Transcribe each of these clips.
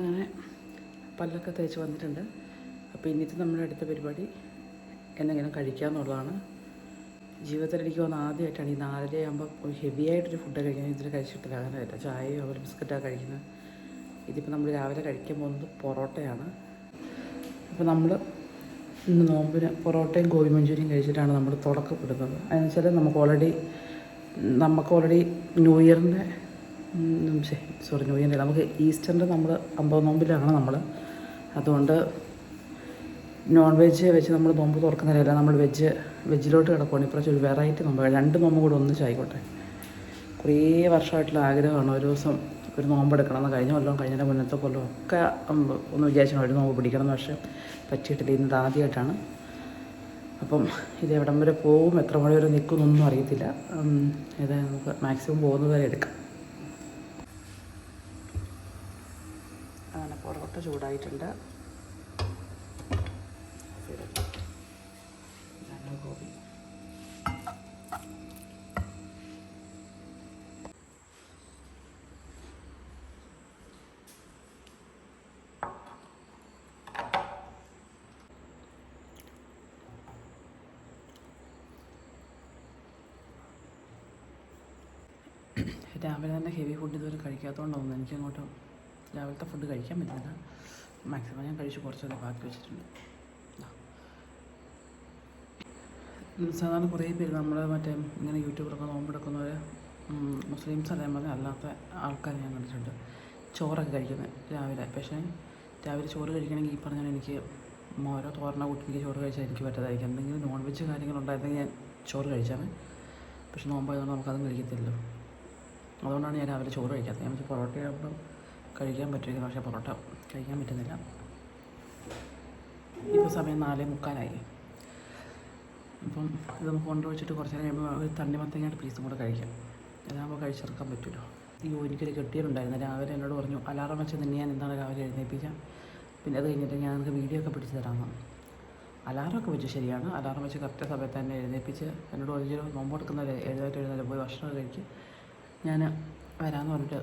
അങ്ങനെ പല്ലൊക്കെ തേച്ച് വന്നിട്ടുണ്ട്. അപ്പോൾ ഇന്നത്തെ നമ്മുടെ അടുത്ത പരിപാടി. എന്തെങ്കിലും കഴിക്കാമെന്നുള്ളതാണ് ജീവിതത്തിൽ എനിക്ക് വന്ന ആദ്യമായിട്ടാണ് ഈ നാലര ആകുമ്പോൾ ഒരു ഹെവി ആയിട്ടൊരു ഫുഡ് കഴിക്കുന്നത് ഇതിൽ കഴിച്ചിട്ടില്ല അങ്ങനെ ചായയോ അതുപോലെ ബിസ്ക്കറ്റാണ് കഴിക്കുന്നത്. ഇതിപ്പോൾ നമ്മൾ രാവിലെ കഴിക്കാൻ പോകുന്നത് പൊറോട്ടയാണ്. അപ്പോൾ നമ്മൾ ഇന്ന് നോമ്പിന് പൊറോട്ടയും ഗോബി മഞ്ചൂരിയും കഴിച്ചിട്ടാണ് നമ്മൾ തുടക്കപ്പെടുന്നത് അതെന്ന് വെച്ചാൽ നമുക്ക് ഓൾറെഡി നമുക്ക് ഓൾറെഡി ന്യൂ ഇയറിന്റെ സോറി ന്യൂ ഇയറിന്റെ നമുക്ക് ഈസ്റ്ററിന്റെ നമ്മൾ അമ്പത് നോമ്പിലാണ് നമ്മൾ അതുകൊണ്ട് നോൺ വെജ് വെച്ച് നമ്മൾ നോമ്പ് തുറക്കുന്നില്ല നമ്മൾ വെജ് വെജിലോട്ട് കിടക്കുകയാണ് ഇപ്രാവശ്യം ഒരു വെറൈറ്റി നോമ്പ്. രണ്ട് നോമ്പ് കൂടെ ഒന്നിച്ചായിക്കോട്ടെ കുറേ വർഷമായിട്ടുള്ള ആഗ്രഹമാണ് ഒരു ദിവസം ഒരു നോമ്പെടുക്കണം എന്ന് കഴിഞ്ഞ കൊല്ലം കഴിഞ്ഞ മുന്നത്തെ കൊല്ലം ഒക്കെ ഒന്ന് വിചാരിച്ചു ഒരു നോമ്പ് പിടിക്കണം എന്ന്. പക്ഷേ പറ്റിയിട്ടില്ല. ഇന്നത് ആദ്യമായിട്ടാണ്. അപ്പം ഇത് എവിടം വരെ പോവും എത്ര മണി വരെ നിൽക്കുമെന്നൊന്നും അറിയത്തില്ല. ഇത് നമുക്ക് മാക്സിമം പോകുന്നത് വരെ എടുക്കാം. പൊറോട്ട ചൂടായിട്ടുണ്ട്. രാവിലെ തന്നെ ഹെവി ഫുഡ് ഇതുവരെ കഴിക്കാത്തതുകൊണ്ടാവുന്നു എനിക്ക് അങ്ങോട്ട് രാവിലത്തെ ഫുഡ് കഴിക്കാൻ പറ്റുന്നില്ല. മാക്സിമം ഞാൻ കഴിച്ച് കുറച്ചൊക്കെ ബാക്കി വെച്ചിട്ടുണ്ട്. സാധാരണ കുറേ പേര് നമ്മൾ മറ്റേ ഇങ്ങനെ യൂട്യൂബിലൊക്കെ നോമ്പെടുക്കുന്നവർ മുസ്ലിംസ് അറിയാൻ പറഞ്ഞാൽ അല്ലാത്ത ആൾക്കാർ ഞാൻ കണ്ടിട്ടുണ്ട്. ചോറൊക്കെ കഴിക്കുന്നത് രാവിലെ. പക്ഷേ രാവിലെ ചോറ് കഴിക്കണമെങ്കിൽ ഈ പറഞ്ഞാൽ എനിക്ക് ഓരോ തോരണ കൂട്ടി എനിക്ക് ചോറ് കഴിച്ചാൽ എനിക്ക് പറ്റാതായിരിക്കും. എന്തെങ്കിലും നോൺ വെജ് കാര്യങ്ങളുണ്ടായിരുന്നെങ്കിൽ ഞാൻ ചോറ് കഴിച്ചാണ് പക്ഷെ നോമ്പായതുകൊണ്ട് നമുക്കതും കഴിക്കത്തില്ലല്ലോ. അതുകൊണ്ടാണ് ഞാൻ രാവിലെ ചോറ് കഴിക്കാത്തത്. ഞാൻ പൊറോട്ടയാകുമ്പോൾ കഴിക്കാൻ പറ്റുമായിരുന്നു പക്ഷേ പൊറോട്ട കഴിക്കാൻ പറ്റുന്നില്ല. ഇപ്പോൾ സമയം നാലേ മുക്കാലായി. അപ്പം ഇത് നമുക്ക് കൊണ്ടുവച്ചിട്ട് കുറച്ച് നേരം കഴിയുമ്പോൾ ഒരു തണ്ണിമത്തങ്ങയുടെ പീസും കൂടെ കഴിക്കാം. ഇതാകുമ്പോൾ കഴിച്ചിറക്കാൻ പറ്റുമല്ലോ. ഈ എനിക്കൊരു കെട്ടിയിട്ടുണ്ടായിരുന്നു രാവിലെ എന്നോട് പറഞ്ഞു അലാറം വെച്ച് നിന്നെ ഞാൻ എന്താണ് രാവിലെ എഴുന്നേൽപ്പിക്കാം പിന്നെ അത് കഴിഞ്ഞിട്ട് ഞാൻ നിനക്ക് വീഡിയോ ഒക്കെ പിടിച്ച് തരാമെന്ന് അലാറമൊക്കെ വെച്ച് ശരിയാണ്. അലാറം വെച്ച് കറക്റ്റ് സമയത്ത് തന്നെ എഴുന്നേൽപ്പിച്ച് എന്നോട് പറഞ്ഞു നോമ്പ് കൊടുക്കുന്നവരെ എഴുതായിട്ട് എഴുന്നേറ്റ് പോയി ഭക്ഷണം കഴിക്കും. ഞാൻ വരാമെന്ന് പറഞ്ഞിട്ട്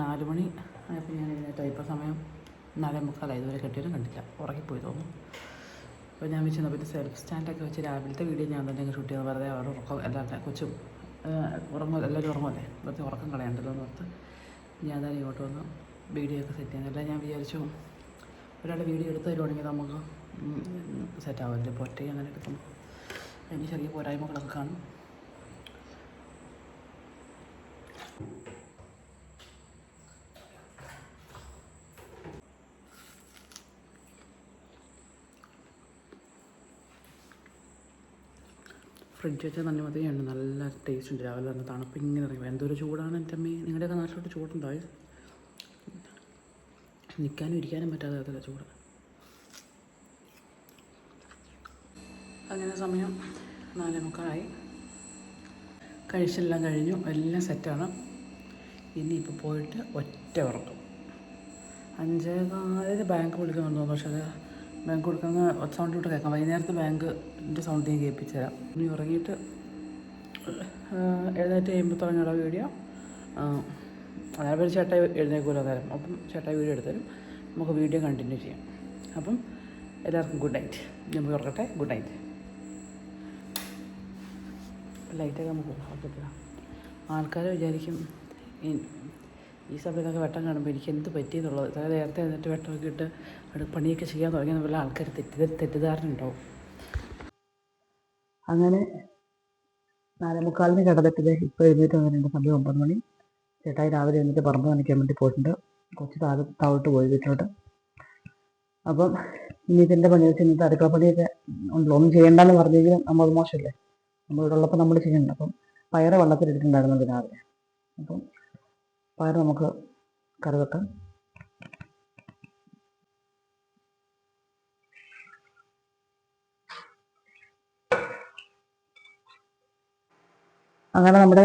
നാല് മണി ആയപ്പോൾ ഞാൻ എഴുന്നേറ്റ് ഇപ്പോൾ സമയം നാലേ മുക്കാലായി ഇതുവരെ കെട്ടിയിട്ടും കണ്ടില്ല. ഉറങ്ങിപ്പോയി തോന്നുന്നു. അപ്പോൾ ഞാൻ വെച്ച് പിന്നെ സെൽഫ് സ്റ്റാൻഡൊക്കെ വെച്ച് രാവിലത്തെ വീഡിയോ ഞാൻ തന്നെ ഷൂട്ട് ചെയ്ത് വെറുതെ അവിടെ ഉറക്കം എല്ലാവരുടെ കൊച്ചും ഉറങ്ങും എല്ലാവരും ഉറങ്ങുമല്ലേ? വെറുതെ ഉറക്കം കളയണ്ടല്ലോ എന്ന് ഓർത്ത് ഞാൻ തന്നെ ഇങ്ങോട്ട് വന്ന് വീഡിയോ ഒക്കെ സെറ്റ് ചെയ്യാൻ ഞാൻ വിചാരിച്ചു ഒരാൾ വീഡിയോ എടുത്ത് തരുവാണെങ്കിൽ നമുക്ക് സെറ്റ് ആവില്ല ഇപ്പോൾ ഒറ്റയ്ക്ക് അങ്ങനെ എടുക്കുമ്പോൾ അതിന് ചെറിയ പോരായ്മകളൊക്കെ കാണും. ഫ്രിഡ്ജ് വെച്ചാൽ നല്ല മതിയുണ്ട് നല്ല ടേസ്റ്റ് ഉണ്ട്. രാവിലെ തന്നെ തണുപ്പ്. ഇങ്ങനെ ഇറങ്ങി. എന്തൊരു ചൂടാണ് എന്റെ അമ്മ. നിങ്ങളുടെയൊക്കെ നാട്ടിലോട്ട് ചൂടുണ്ടോ? നിൽക്കാനും ഇരിക്കാനും പറ്റാതെ അതല്ല ചൂട്. അങ്ങനെ സമയം നാലേ മുക്കാലായി. കഴിച്ചെല്ലാം കഴിഞ്ഞു. എല്ലാം സെറ്റാണ് ഇനി ഇനിയിപ്പോൾ പോയിട്ട് ഒറ്റ ഉറക്കും. അഞ്ചേകാലിന് ബാങ്ക് വിളിക്കുന്നുണ്ടോ പക്ഷേ അത് ബാങ്ക് കൊടുക്കുന്ന സൗണ്ട് വിട്ട് കേൾക്കാം. വൈകുന്നേരത്തെ ബാങ്കിന്റെ സൗണ്ട് ഞാൻ കേൾപ്പിച്ചു തരാം ഇനി ഉറങ്ങിയിട്ട് എഴുന്നേറ്റ് കഴിയുമ്പോൾ തുടങ്ങിയുള്ള വീഡിയോ ഒരു ചേട്ടായി എഴുന്നേക്കൂലോ തരാം അപ്പം ചേട്ടായി വീഡിയോ എടുത്തരും നമുക്ക് വീഡിയോ കണ്ടിന്യൂ ചെയ്യാം. അപ്പം എല്ലാവർക്കും ഗുഡ് നൈറ്റ് ഞാൻ പോയി ഉറക്കട്ടെ. ഗുഡ് നൈറ്റ് ലൈറ്റൊക്കെ നമുക്ക് ആൾക്കാർ വിചാരിക്കും ഈ സമയത്തൊക്കെ വെട്ടം കാണുമ്പോൾ എനിക്ക് എന്ത് പറ്റിയെന്നുള്ളത്. അതായത് നേരത്തെ എന്നിട്ട് വെട്ടമൊക്കെ ഇട്ട് അവിടെ പണിയൊക്കെ ചെയ്യാൻ തുടങ്ങിയ പോലെ ആൾക്കാർ തെറ്റിദ് തെറ്റിദ്ധാരണ അങ്ങനെ നാലേ മുക്കാലിന് കിടന്നിട്ട് ഇപ്പോൾ എഴുന്നേറ്റ് വന്നിട്ടുണ്ട് സമയം ഒമ്പത് മണി. ചേട്ടായി രാവിലെ എഴുന്നേറ്റ് പറമ്പ് നനയ്ക്കാൻ വേണ്ടി പോയിട്ടുണ്ട്. കുറച്ച് താഴെ താഴോട്ട് പോയി വീട്ടിലോട്ട്. അപ്പം ഇനി ഇതിന്റെ പണി വെച്ച് ഇന്നത്തെ അടുക്കള പണിയൊക്കെ ഉണ്ടല്ലോ. ഒന്നും ചെയ്യേണ്ടെന്ന് പറഞ്ഞെങ്കിലും നമ്മൾ മോശമല്ലേ? നമ്മളിവിടെ ഉള്ളപ്പോൾ നമ്മൾ ചെയ്യണ്ട അപ്പം പയറ് വെള്ളത്തിലിട്ടിട്ടുണ്ടായിരുന്നു രാവിലെ. അപ്പം പയർ നമുക്ക് കറി അങ്ങനെ നമ്മുടെ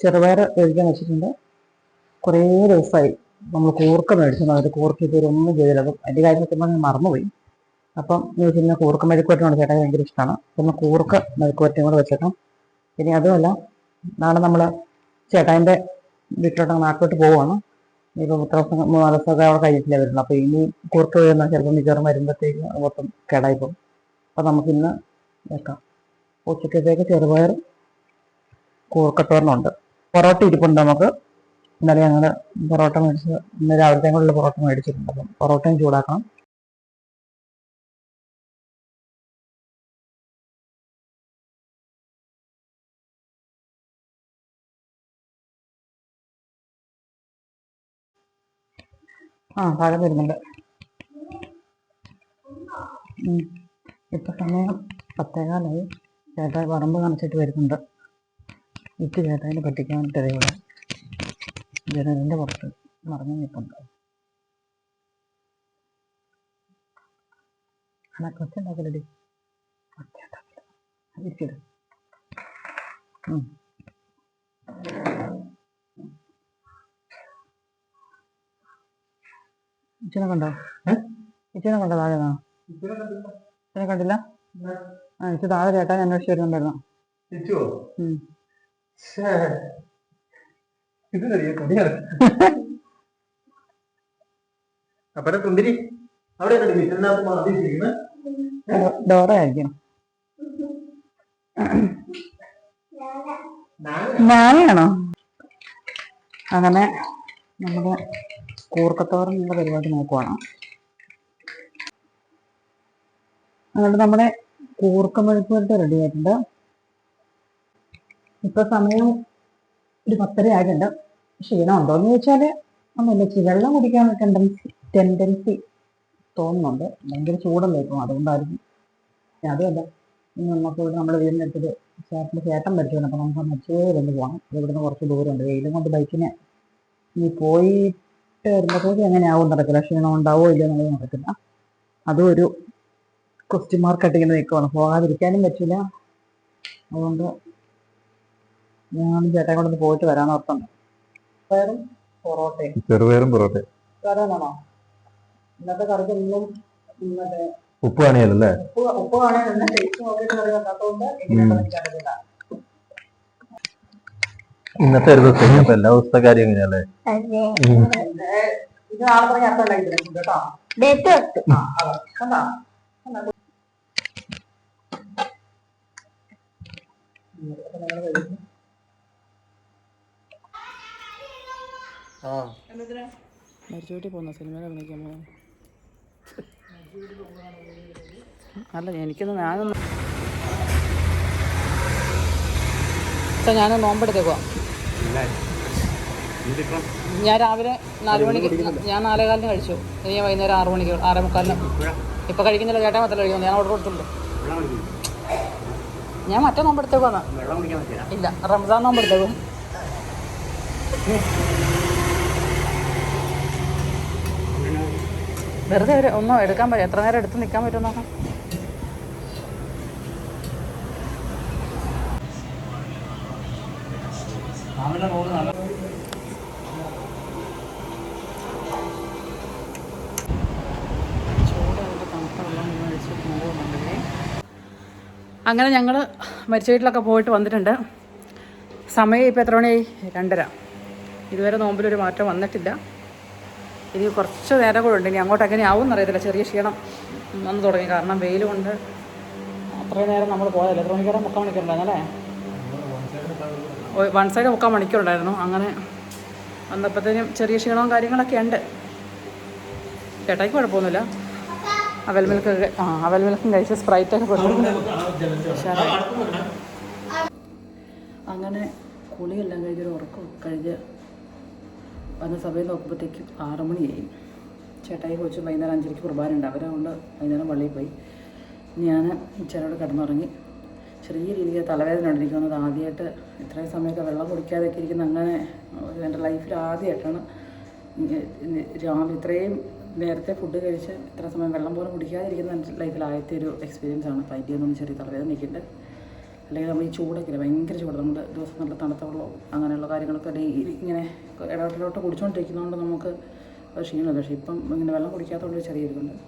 ചെറുപയർ വേവിക്കാൻ വെച്ചിട്ടുണ്ട്. കുറേ ദിവസമായി നമ്മൾ കൂർക്ക മേടിച്ചു അവർ കൂർക്ക ഇതുവരെ ഒന്നും ചെയ്തില്ല. അപ്പം അതിന്റെ കാര്യം വെക്കുമ്പോൾ ഞാൻ മറന്നുപോയി. അപ്പം വെച്ച് കഴിഞ്ഞാൽ കൂർക്ക മെഴുക്കുവരട്ടിനോട് ചേട്ടാ ഭയങ്കര ഇഷ്ടമാണ്. അപ്പം കൂർക്ക മെഴുക്കുവരട്ടിയും കൂടെ വെച്ചേക്കാം. ഇനി അതുമല്ല നാളെ നമ്മൾ ചേട്ടായിന്റെ വീട്ടിലോട്ട് നാട്ടിലോട്ട് പോവാണ്. ഇനിയിപ്പോൾ ഇത്ര ദിവസം മൂന്നാൽ ദിവസമൊക്കെ അവിടെ കഴിഞ്ഞിട്ടില്ല വരുന്നത്. അപ്പോൾ ഇനി കുറുക്ക് വീഴുന്ന ചിലപ്പോൾ മിക്കവാറും വരുമ്പോഴത്തേക്ക് മൊത്തം കേടായിപ്പോൾ അപ്പോൾ നമുക്കിന്ന് വെക്കാം. ഉച്ചക്കത്തേക്ക് ചെറുപയർ കൂർക്കത്തോരനുണ്ട്. പൊറോട്ട ഇരിപ്പുണ്ട് നമുക്ക്. ഇന്നലെ ഞങ്ങൾ പൊറോട്ട മേടിച്ച് ഇന്ന് രാവിലത്തെ കൂടെ പൊറോട്ട മേടിച്ചിട്ടുണ്ട്. അപ്പം പൊറോട്ടയും ചൂടാക്കണം. ആ പഴം വരുന്നുണ്ട്. ഇപ്പൊ സമയം പത്തേകാലായി. ചേട്ടാ വറമ്പ് കാണിച്ചിട്ട് വരുന്നുണ്ട്. ഇത് ചേട്ടായിനെ പറ്റിക്കാൻ ഇവിടെ ജനലിന്റെ പുറത്ത് മറഞ്ഞു നിൽപ്പുണ്ട്. അല്ല കൊച്ചുണ്ടാക്കലടി ഇരിക്കട് ഇച്ചിനെ കണ്ടോ? ഇച്ചിനെ കണ്ടോ താഴെ ഇച്ചിനെ കണ്ടില്ല. ആ ഇച്ച താഴെ ചേട്ടാ ഞാൻ അന്വേഷിച്ച് വരുന്നുണ്ടായിരുന്നു. അപ്പനെ കുന്തിരി അവിടെ നാളെയാണോ അങ്ങനെ നമ്മുടെ കൂർക്കത്തോറൻ എന്നുള്ള പരിപാടി നോക്കുവാണ്. അതുകൊണ്ട് നമ്മുടെ കൂർക്ക മെഴുക്കുവരട്ട് റെഡി ആയിട്ടുണ്ട്. ഇപ്പൊ സമയം ഒരു പത്തര ആയിട്ടുണ്ട്. ക്ഷീണം ചോദിച്ചാൽ ഒന്നുമില്ല. ഇച്ചിരി വെള്ളം കുടിക്കാൻ ടെൻഡൻസി ടെൻഡൻസി തോന്നുന്നുണ്ട്. ഭയങ്കര ചൂടല്ലേ ഇപ്പം. അതുകൊണ്ടായിരുന്നു അതുമല്ല നമുക്ക് ഇവിടെ നമ്മുടെ വീടിനടുത്തൊരു ചേട്ടന്റെ ചേട്ടൻ പഠിച്ചു അപ്പോൾ നമുക്ക് മച്ചേരിന്ന് പോകണം ഇവിടുന്ന് കുറച്ച് ദൂരമുണ്ട്. വെയിലും കൊണ്ട് ബൈക്കിന് ഇനി പോയിട്ട് വരുമ്പോഴത്തേക്ക് എങ്ങനെയാവും നടക്കില്ല ക്ഷീണം ഉണ്ടാവോ ഇല്ലയോ എന്നുള്ളത് നടക്കില്ല. അതും ഒരു ക്വസ്റ്റ്യൻ മാർക്ക് ഇങ്ങനെ നിൽക്കുവാണ് പോകാതിരിക്കാനും പറ്റില്ല. അതുകൊണ്ട് ഞാൻ ചേട്ടൻ കൊണ്ടൊന്ന് പോയിട്ട് വരാൻ ഓർത്തുണ്ട് പയറും പൊറോട്ടയും. ചെറുപയറും പൊറോട്ടയും. കറിയാണോ ഇന്നത്തെ കറിക്ക് മറ്റേ ഉപ്പ് കാണിയല്ലേ ഉപ്പ് ഉപ്പ് തന്നെ ടേസ്റ്റ് നോക്കിയിട്ട് കറി വെക്കാത്തതുകൊണ്ട് എങ്ങനെയാണെന്ന് എനിക്കറിയില്ല ഇന്നത്തെ ഒരു ദിവസം അപ്പൊ എല്ലാ ദിവസത്തെ കാര്യം എങ്ങനെയല്ലേ മരിച്ചോട്ടി പോകുന്ന സിനിമയിൽ അഭിനയിക്കാൻ പോകുന്നു അല്ല എനിക്കൊന്ന് ഞാനൊന്ന് ഞാനൊന്ന് നോമ്പെടുത്തേക്കുവാ ഞാൻ രാവിലെ നാല് മണിക്ക് ഞാൻ നാലേകാലിന് കഴിച്ചു. ഇനി ഞാൻ വൈകുന്നേരം ആറ് മണിക്ക് ആറേ മുക്കാലിന്. ഇപ്പം കഴിക്കുന്നില്ല ചേട്ടാ മാത്രമേ കഴിക്കുന്നു ഞാൻ ഓർഡർ കൊടുത്തുള്ളൂ ഞാൻ മറ്റേ നോമ്പെടുത്തേക്കുവാ ഇല്ല റംസാൻ നോമ്പെടുത്തേക്കും. വെറുതെ ഒരു ഒന്നും എടുക്കാൻ പറ്റും എത്ര നേരം എടുത്ത് നിൽക്കാൻ പറ്റും നല്ല അങ്ങനെ ഞങ്ങൾ മരിച്ച വീട്ടിലൊക്കെ പോയിട്ട് വന്നിട്ടുണ്ട്. സമയം ഇപ്പോൾ എത്ര മണിയായി? രണ്ടര. ഇതുവരെ നോമ്പിലൊരു മാറ്റം വന്നിട്ടില്ല. ഇനി കുറച്ച് നേരം കൂടെ ഉണ്ട്. ഇനി അങ്ങോട്ട് എങ്ങനെ ആവും എന്നറിയത്തില്ല. ചെറിയ ക്ഷീണം വന്നു തുടങ്ങി. കാരണം വെയിൽ കൊണ്ട് അത്രയും നേരം നമ്മൾ പോയതല്ലേ? എത്ര മണിക്കൂടെ മുക്കാൽ മണിക്കൂറുണ്ടായിരുന്നു അല്ലേ വൺ സൈഡ് മുക്കാൽ മണിക്കൂറുണ്ടായിരുന്നു. അങ്ങനെ വന്നപ്പോഴത്തേനും ചെറിയ ക്ഷീണവും കാര്യങ്ങളൊക്കെ ഉണ്ട്. ചേട്ടായിക്ക് കുഴപ്പമൊന്നുമില്ല. അവൽ മിൽക്ക് ആ അവൽ മിൽക്കും കഴിച്ച് സ്പ്രൈറ്റൊക്കെ ഉഷാറായി. അങ്ങനെ കുളിയെല്ലാം കഴിഞ്ഞൊരു ഉറക്കം കഴിഞ്ഞ് വന്ന സമയം നോക്കുമ്പോഴത്തേക്കും ആറ് മണിയായി. ചേട്ടായി കൊച്ചു വൈകുന്നേരം അഞ്ചരയ്ക്ക് കുർബാനുണ്ട് അവരതുകൊണ്ട് വൈകുന്നേരം പള്ളിയിൽ പോയി. ഞാൻ ചേട്ടനോട് കിടന്നുറങ്ങി. ചെറിയ രീതിയിൽ തലവേദന ഉണ്ടിരിക്കുന്നത് ആദ്യമായിട്ട് ഇത്രയും സമയമൊക്കെ വെള്ളം കുടിക്കാതെയൊക്കെ ഇരിക്കുന്ന അങ്ങനെ എന്റെ ലൈഫിൽ ആദ്യമായിട്ടാണ് രാവിലെ ഇത്രയും നേരത്തെ ഫുഡ് കഴിച്ച് ഇത്ര സമയം വെള്ളം പോലും കുടിക്കാതിരിക്കുന്ന എന്റെ ലൈഫിൽ ആദ്യത്തെ ഒരു എക്സ്പീരിയൻസ് ആണ്. അതിന്റെ ഒന്നും ചെറിയ തലവേദന നിൽക്കുന്നുണ്ട് അല്ലെങ്കിൽ നമ്മൾ ഈ ചൂടൊക്കെ ഭയങ്കര ചൂട്. നമ്മൾ ദിവസം നല്ല തണുത്ത വെള്ളവും അങ്ങനെയുള്ള കാര്യങ്ങളൊക്കെ ഡെയിലി ഇങ്ങനെ ഇടവട്ടിലോട്ട് കുടിച്ചുകൊണ്ടിരിക്കുന്നതുകൊണ്ട് നമുക്ക് ക്ഷീണമില്ല. പക്ഷേ ഇപ്പം ഇങ്ങനെ വെള്ളം കുടിക്കാത്തതുകൊണ്ട് ചെറിയ ഇരിക്കുന്നുണ്ട്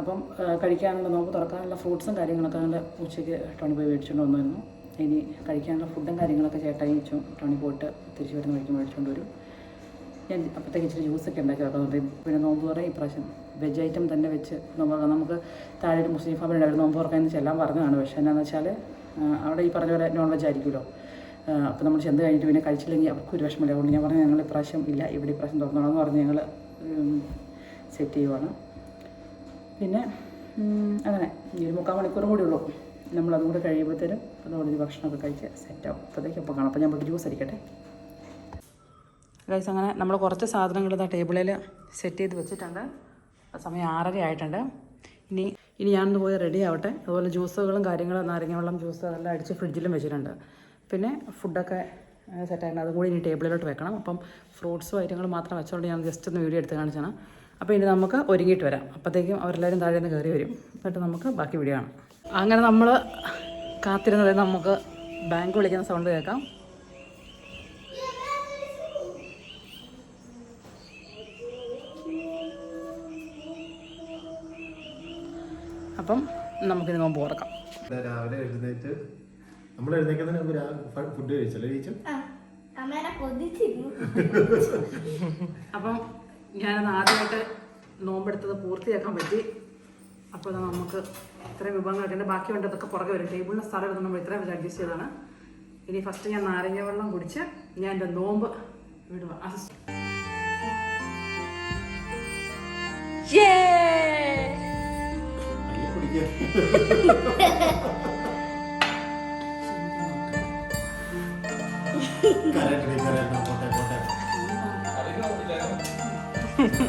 അപ്പം കഴിക്കാനുള്ള നോമ്പ് തുറക്കാനുള്ള ഫ്രൂട്ട്സും കാര്യങ്ങളൊക്കെ നല്ല ഉച്ചയ്ക്ക് ടോണി പോയി മേടിച്ചുകൊണ്ട് വന്നായിരുന്നു. ഇനി കഴിക്കാനുള്ള ഫുഡും കാര്യങ്ങളൊക്കെ ചേട്ടായി വെച്ചു ടോണി പോയിട്ട് തിരിച്ചു വരുന്ന വഴിക്ക് മേടിച്ചുകൊണ്ട് വരും. ഞാൻ അപ്പോഴത്തേക്ക് ഇച്ചിരി ജ്യൂസൊക്കെ ഉണ്ടാക്കി വെക്കുന്നുണ്ട് പിന്നെ നോമ്പ് തുറയും ഇപ്രാവശ്യം വെജ് ഐറ്റം തന്നെ വെച്ച് നോമ്പ് തുറക്കാം നമുക്ക് താഴെ ഒരു മുസ്ലിം ഫാമിലി അവർ നോമ്പ് തുറക്കാൻ ചെല്ലാൻ പറഞ്ഞതാണ്. പക്ഷേ എന്നാന്ന് വെച്ചാൽ അവിടെ ഈ പറഞ്ഞ പോലെ നോൺ വെജ് ആയിരിക്കുമല്ലോ. അപ്പോൾ നമ്മൾ ചെന്ന് കഴിഞ്ഞിട്ട് പിന്നെ കഴിച്ചില്ലെങ്കിൽ അവർക്ക് ഒരു വിഷമമില്ല. അതുകൊണ്ട് ഞാൻ പറഞ്ഞു ഞങ്ങൾ ഇപ്രാവശ്യം ഇല്ല. ഇവിടെ ഇപ്രാവശ്യം തുറന്നോളാം പറഞ്ഞ് ഞങ്ങൾ സെറ്റ് ചെയ്യുവാണ്. പിന്നെ അങ്ങനെ. ഈ ഒരു മുക്കാൽ മണിക്കൂറും കൂടി ഉള്ളൂ. നമ്മളതും കൂടെ കഴിയുമ്പോഴത്തേനും അതുകൊണ്ട് ഭക്ഷണമൊക്കെ കഴിച്ച് സെറ്റാവും അപ്പോഴത്തേക്കും അപ്പോൾ കാണാം. അപ്പോൾ ഞാൻ ജ്യൂസ് അടിക്കട്ടെ. ഗൈസ് അങ്ങനെ നമ്മൾ കുറച്ച് സാധനങ്ങൾ ഇതാ ടേബിളിൽ സെറ്റ് ചെയ്ത് വെച്ചിട്ടുണ്ട്. സമയം ആറര ആയിട്ടുണ്ട്. ഇനി ഇനി ഞാനൊന്ന് പോയി റെഡി ആവട്ടെ. അതുപോലെ ജ്യൂസുകളും കാര്യങ്ങളും നാരങ്ങ വെള്ളം ജ്യൂസ് എല്ലാം അടിച്ച് ഫ്രിഡ്ജിലും വെച്ചിട്ടുണ്ട്. പിന്നെ ഫുഡൊക്കെ സെറ്റായിട്ട് അതും കൂടി ഇനി ടേബിളിലോട്ട് വെക്കണം. അപ്പം ഫ്രൂട്ട്സും ഐറ്റങ്ങളും മാത്രം വെച്ചുകൊണ്ട് ഞാൻ ജസ്റ്റ് ഒന്ന് വീഡിയോ എടുത്ത് കാണിച്ചാണ് അപ്പോൾ ഇനി നമുക്ക് ഒരുങ്ങിയിട്ട് വരാം. അപ്പോഴത്തേക്കും അവരെല്ലാവരും താഴെ നിന്ന് കയറി വരും. എന്നിട്ട് നമുക്ക് ബാക്കി വീഡിയോ കാണാം. അങ്ങനെ നമ്മൾ കാത്തിരുന്നത് നമുക്ക് ബാങ്ക് വിളിക്കുന്ന സൗണ്ട് കേൾക്കാം. അപ്പം നമുക്കിന് നോമ്പ് തുറക്കാം. രാവിലെ എഴുന്നേറ്റ്? നമ്മൾ എഴുന്നേക്കുന്നതിന് മുമ്പ് ഫുഡ് കഴിച്ചല്ലേ ചേച്ചി അപ്പം ഞാനത് ആദ്യമായിട്ട് നോമ്പെടുത്തത് പൂർത്തിയാക്കാൻ പറ്റി. അപ്പോൾ അത് നമുക്ക് ഇത്രയും വിഭവങ്ങളൊക്കെ ഉണ്ട്. ബാക്കിയുണ്ട് അതൊക്കെ പുറകെ വരും. ടേബിളിന്റെ സ്ഥലം എടുത്ത് നമ്മൾ ഇത്രയും വെച്ച് അഡ്ജസ്റ്റ് ചെയ്തതാണ്. ഇനി ഫസ്റ്റ് ഞാൻ നാരങ്ങ വെള്ളം കുടിച്ച് ഞാൻ എന്റെ നോമ്പ് വിടുക അസിസ്റ്റ് രണ്ടുപേരും വന്നിട്ട്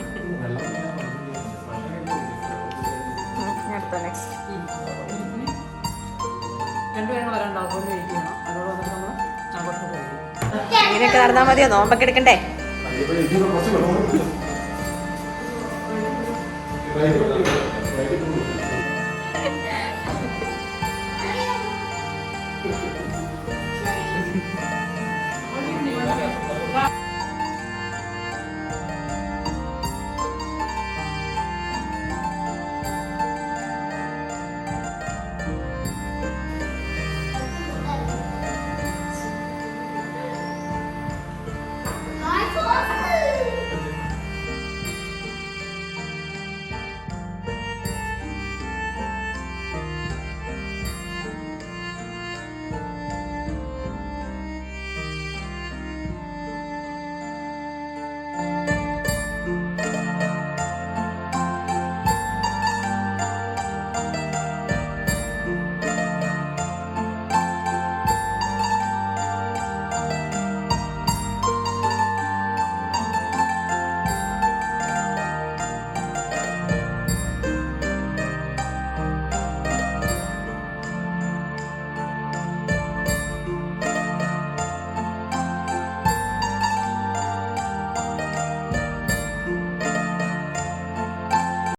നമ്മൾ ഇങ്ങനെയൊക്കെ നടന്നാൽ മതിയോ? നോമ്പൊക്കെ എടുക്കണ്ടേ? Thank വെള്ളം